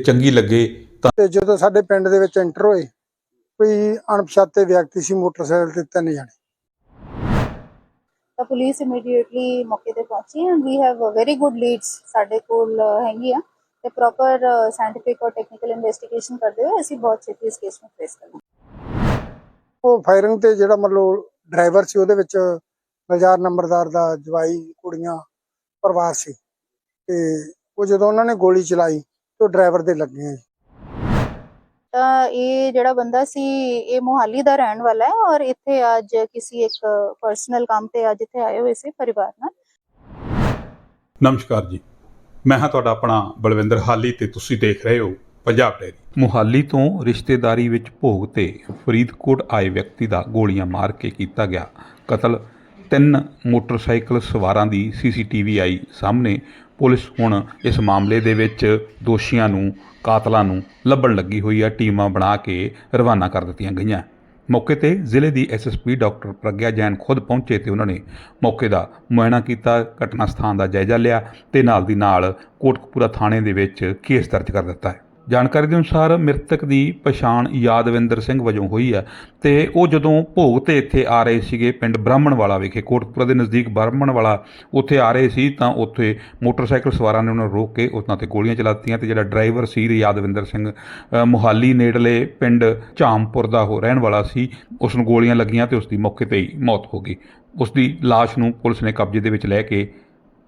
ਚੰਗੀ ਲੱਗੇ ਤਾਂ ਤੇ ਜਦੋਂ ਸਾਡੇ ਪਿੰਡ ਦੇ ਵਿੱਚ ਐਂਟਰ ਹੋਏ ਕੋਈ ਅਣਪਛਾਤੇ ਵਿਅਕਤੀ ਸੀ ਮੋਟਰਸਾਈਕਲ ਤੇ ਤਿੰਨ ਜਣੇ। ਤਾਂ ਪੁਲਿਸ ਇਮੀਡੀਏਟਲੀ ਮੌਕੇ ਤੇ ਪਹੁੰਚੀ and we have very good leads ਸਾਡੇ ਕੋਲ ਅਹ, ਹੈਗੀਆਂ ਤੇ ਪ੍ਰੋਪਰ ਸਾਇੰਟੀਫਿਕ ਔਰ ਟੈਕਨੀਕਲ ਇਨਵੈਸਟੀਗੇਸ਼ਨ ਕਰਦੇ ਹੋਏ ਅਸੀਂ ਬਹੁਤ ਛੇਤੀ ਇਸ ਕੇਸ ਨੂੰ ਫੇਸ ਕਰਾਂਗੇ। ਉਹ ਫਾਇਰਿੰਗ ਤੇ ਜਿਹੜਾ ਮਤਲਬ ਡਰਾਈਵਰ ਸੀ ਉਹਦੇ ਵਿੱਚ ਗੁਲਜ਼ਾਰ ਨੰਬਰਦਾਰ ਦਾ ਜਵਾਈ ਕੁੜੀਆਂ ਪਰਿਵਾਰ ਸੀ। ਤੇ ਉਹ ਜਦੋਂ ਉਹਨਾਂ ਨੇ ਗੋਲੀ ਚਲਾਈ ਤੇ ਡਰਾਈਵਰ ਦੇ ਲੱਗੇ ਆ ਜੀ। ਤਾਂ ਇਹ ਜਿਹੜਾ ਬੰਦਾ ਸੀ ਇਹ ਮੋਹਾਲੀ ਦਾ ਰਹਿਣ ਵਾਲਾ ਹੈ ਔਰ ਇੱਥੇ ਅੱਜ ਕਿਸੇ ਇੱਕ ਪਰਸਨਲ ਕੰਮ ਤੇ ਅੱਜ ਇੱਥੇ ਆਏ ਹੋਏ ਸੀ ਪਰਿਵਾਰ ਨਾਲ। ਨਮਸਕਾਰ ਜੀ। ਮੈਂ ਹਾਂ ਤੁਹਾਡਾ ਆਪਣਾ ਬਲਵਿੰਦਰ ਹਾਲੀ ਤੇ ਤੁਸੀਂ ਦੇਖ ਰਹੇ ਹੋ ਪੰਜਾਬ ਡੈਰੀ ਮੁਹਾਲੀ ਤੋਂ ਰਿਸ਼ਤੇਦਾਰੀ ਵਿੱਚ ਭੋਗ ਤੇ ਫਰੀਦਕੋਟ ਆਏ ਵਿਅਕਤੀ ਦਾ ਗੋਲੀਆਂ ਮਾਰ ਕੇ ਕੀਤਾ ਗਿਆ ਕਤਲ। ਤਿੰਨ ਮੋਟਰਸਾਈਕਲ ਸਵਾਰਾਂ ਦੀ ਸੀਸੀਟੀਵੀ ਆਈ ਸਾਹਮਣੇ ਪੁਲਿਸ ਹੁਣ ਇਸ ਮਾਮਲੇ ਦੇ ਵਿੱਚ ਦੋਸ਼ੀਆਂ ਨੂੰ, ਕਾਤਲਾਂ ਨੂੰ ਲੱਭਣ ਲੱਗੀ ਹੋਈ ਆ, ਟੀਮਾਂ ਬਣਾ ਕੇ ਰਵਾਨਾ ਕਰ ਦਿੱਤੀਆਂ ਗਈਆਂ। ਮੌਕੇ ਤੇ ਜ਼ਿਲ੍ਹੇ ਦੀ ਐਸਐਸਪੀ ਡਾਕਟਰ ਪ੍ਰਗਿਆ ਜੈਨ ਖੁਦ ਪਹੁੰਚੇ ਤੇ ਉਹਨਾਂ ਨੇ ਮੌਕੇ ਦਾ ਮੁਆਇਨਾ ਕੀਤਾ, ਘਟਨਾ ਸਥਾਨ ਦਾ ਜਾਇਜ਼ਾ ਲਿਆ ਤੇ ਨਾਲ ਦੀ ਨਾਲ ਕੋਟਕਪੂਰਾ ਥਾਣੇ ਦੇ ਵਿੱਚ ਕੇਸ ਦਰਜ ਕਰ ਦਿੱਤਾ ਹੈ। ਜਾਣਕਾਰੀ ਦੇ ਅਨੁਸਾਰ ਮ੍ਰਿਤਕ ਦੀ ਪਛਾਣ ਯਾਦਵਿੰਦਰ ਸਿੰਘ ਵਜੋਂ ਹੋਈ ਹੈ ਤੇ ਉਹ ਜਦੋਂ ਭੋਗ ਤੇ ਇੱਥੇ ਆ ਰਹੇ ਸੀਗੇ ਪਿੰਡ ਬ੍ਰਾਹਮਣਵਾਲਾ ਵਿਖੇ ਕੋਟਪੁਰਾ ਦੇ ਨਜ਼ਦੀਕ ਬ੍ਰਾਹਮਣਵਾਲਾ ਉੱਥੇ ਆ ਰਹੇ ਸੀ ਤਾਂ ਉੱਥੇ ਮੋਟਰਸਾਈਕਲ ਸਵਾਰਾਂ ਨੇ ਉਹਨਾਂ ਨੂੰ ਰੋਕ ਕੇ ਉਹਨਾਂ ਤੇ ਗੋਲੀਆਂ ਚਲਾਤੀਆਂ ਦਿੱਤੀਆਂ ਤੇ ਜਿਹੜਾ ਡਰਾਈਵਰ ਸੀ ਯਾਦਵਿੰਦਰ ਸਿੰਘ ਅ, ਮੁਹਾਲੀ ਨੇੜਲੇ ਪਿੰਡ ਝਾਮਪੁਰ ਦਾ ਉਹ ਰਹਿਣ ਵਾਲਾ ਸੀ ਉਸ ਨੂੰ ਗੋਲੀਆਂ ਲੱਗੀਆਂ ਤੇ ਉਸ ਦੀ ਮੌਕੇ ਤੇ ਹੀ ਮੌਤ ਹੋ ਗਈ। ਉਸ ਦੀ ਲਾਸ਼ ਨੂੰ ਪੁਲਿਸ ਨੇ ਕਬਜ਼ੇ ਦੇ ਵਿੱਚ ਲੈ ਕੇ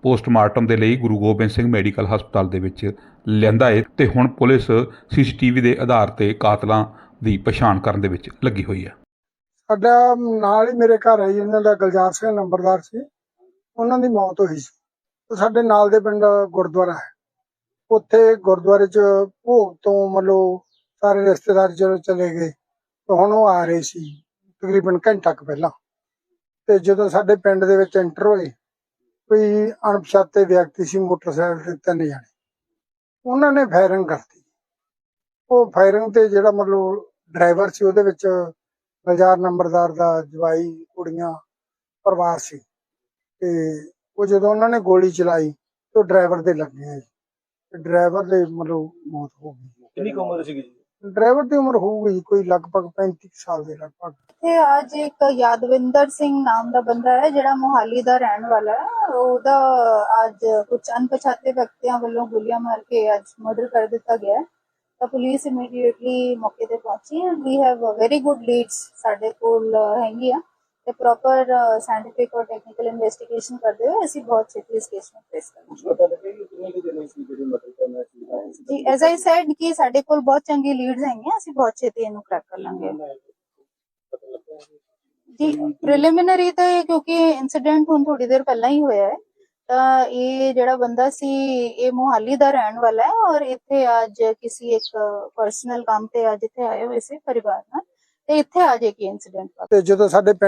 ਪੋਸਟਮਾਰਟਮ ਦੇ ਲਈ ਗੁਰੂ ਗੋਬਿੰਦ ਸਿੰਘ ਮੈਡੀਕਲ ਹਸਪਤਾਲ ਦੇ ਵਿੱਚ ਲਿਆਂਦਾ ਏ ਤੇ ਹੁਣ ਪੁਲਿਸ ਸੀਸੀਟੀਵੀ ਦੇ ਆਧਾਰ ਤੇ ਕਾਤਲਾਂ ਦੀ ਪਛਾਣ ਕਰਨ ਦੇ ਵਿੱਚ ਲੱਗੀ ਹੋਈ ਹੈ। ਸਾਡਾ ਨਾਲ ਹੀ ਮੇਰੇ ਘਰ ਆਈ ਇਹਨਾਂ ਦਾ ਗੁਲਜ਼ਾਰ ਸਿੰਘ ਨੰਬਰਦਾਰ ਸੀ। ਉਹਨਾਂ ਦੀ ਮੌਤ ਹੋਈ ਸੀ। ਤੇ ਸਾਡੇ ਨਾਲ ਦੇ ਪਿੰਡ ਗੁਰਦੁਆਰਾ ਹੈ। ਉੱਥੇ ਗੁਰਦੁਆਰੇ 'ਚ ਭੋਗ ਤੋਂ ਮਤਲਬ ਸਾਰੇ ਰਿਸ਼ਤੇਦਾਰ ਜਦੋਂ ਚਲੇ ਗਏ ਤੇ ਹੁਣ ਉਹ ਆ ਰਹੇ ਸੀ ਤਕਰੀਬਨ ਘੰਟਾ ਕੁ ਪਹਿਲਾਂ। ਤੇ ਜਦੋਂ ਸਾਡੇ ਪਿੰਡ ਦੇ ਵਿੱਚ ਐਂਟਰ ਹੋਏ ਕੋਈ ਅਣਪਛਾਤੇ ਵਿਅਕਤੀ ਸੀ ਮੋਟਰਸਾਈਕਲ ਤੇ ਤਿੰਨ ਜਣੇ। ਉਹਨਾਂ ਨੇ ਫਾਇਰਿੰਗ ਕਰਤੀ। ਉਹ ਫਾਇਰਿੰਗ ਤੇ ਜਿਹੜਾ ਮਤਲਬ ਡਰਾਈਵਰ ਸੀ, ਉਹਦੇ ਵਿੱਚ ਗੁਲਜ਼ਾਰ ਨੰਬਰਦਾਰ ਦਾ ਜਵਾਈ, ਕੁੜੀਆਂ, ਪਰਿਵਾਰ ਸੀ। ਤੇ ਉਹ ਜਦੋਂ ਉਹਨਾਂ ਨੇ ਗੋਲੀ ਚਲਾਈ, ਤੇ ਡਰਾਈਵਰ ਦੇ ਲੱਗੇ ਜੀ। ਡਰਾਈਵਰ ਦੇ ਮਤਲਬ ਮੌਤ ਹੋ ਗਈ। ਕਿੰਨੀ ਉਮਰ ਸੀਗੀ ਜੀ? ਡਰਾਈਵਰ ਦੀ ਉਮਰ ਹੋਊਗੀ ਕੋਈ ਲਗਭਗ 35 ਸਾਲ ਦੇ ਲਗਭਗ। ਤੇ ਅੱਜ ਇੱਕ ਯਾਦਵਿੰਦਰ ਸਿੰਘ ਨਾਮ ਦਾ ਬੰਦਾ ਹੈ ਜਿਹੜਾ ਮੋਹਾਲੀ ਦਾ ਰਹਿਣ ਵਾਲਾ ਹੈ। ਉਹਦਾ ਅੱਜ ਕੁਝ ਅਣਪਛਾਤੇ ਵਿਅਕਤੀਆਂ ਵੱਲੋਂ ਗੋਲੀਆਂ ਮਾਰ ਕੇ ਅੱਜ ਮਰਡਰ ਕਰ ਦਿੱਤਾ ਗਿਆ ਹੈ। ਤਾਂ ਪੁਲਿਸ ਇਮੀਡੀਏਟਲੀ ਮੌਕੇ ਤੇ ਪਹੁੰਚੀ and we have very good leads ਸਾਡੇ ਕੋਲ ਅਹ, ਹੈਗੀਆਂ। ਤੇ ਪ੍ਰੋਪਰ ਸਾਇੰਟੀਫਿਕ ਔਰ ਟੈਕਨੀਕਲ ਇਨਵੈਸਟੀਗੇਸ਼ਨ ਕਰਦੇ ਹੋਏ ਅਸੀਂ ਬਹੁਤ ਛੇਤੀ ਇਸ ਕੇਸ ਨੂੰ ਫੇਸ ਕਰਾਂਗੇ ਪਤਾ ਲੱਗਿਆ ਕਿ ਕਿੰਨੇ ਕੁ ਜਣੇ ਸੀ ਜਿਹੜੇ ਮਰਡਰ ਕਰਨਾ ਸੀ ਜੀ ਐਜ਼ ਆਈ ਸੈਡ ਕਿ ਸਾਡੇ ਕੋਲ ਬਹੁਤ ਚੰਗੀ ਲੀਡਸ ਹੈਗੀਆਂ ਅਸੀਂ ਬਹੁਤ ਛੇਤੀ ਇਹਨੂੰ ਕ੍ਰੈਕ ਕਰ ਲਾਂਗੇ ਪਤਾ ਲੱਗਿਆ ਜੀ ਪ੍ਰੀਲਿਮਿਨਰੀ ਤਾਂ ਇਹ ਕਿਉਂਕਿ ਇਨਸੀਡੈਂਟ ਹੁਣ ਥੋੜੀ ਦੇਰ ਪਹਿਲਾਂ ਹੀ ਹੋਇਆ ਹੈ ਤਾਂ ਇਹ ਜਿਹੜਾ ਬੰਦਾ ਸੀ ਇਹ ਮੋਹਾਲੀ ਦਾ ਰਹਿਣ ਵਾਲਾ ਹੈ ਔਰ ਇੱਥੇ ਅੱਜ ਕਿਸੇ ਇੱਕ ਪਰਸਨਲ ਕੰਮ ਤੇ ਅੱਜ ਇੱਥੇ ਆਏ ਹੋਏ ਸੀ ਪਰਿਵਾਰ ਨਾਲ ਤੇ ਇੱਥੇ ਅੱਜ ਇੱਕ ਇਨਸੀਡੈਂਟ ਤੇ ਜਦੋਂ ਸਾਡੇ ਪਿੰਡ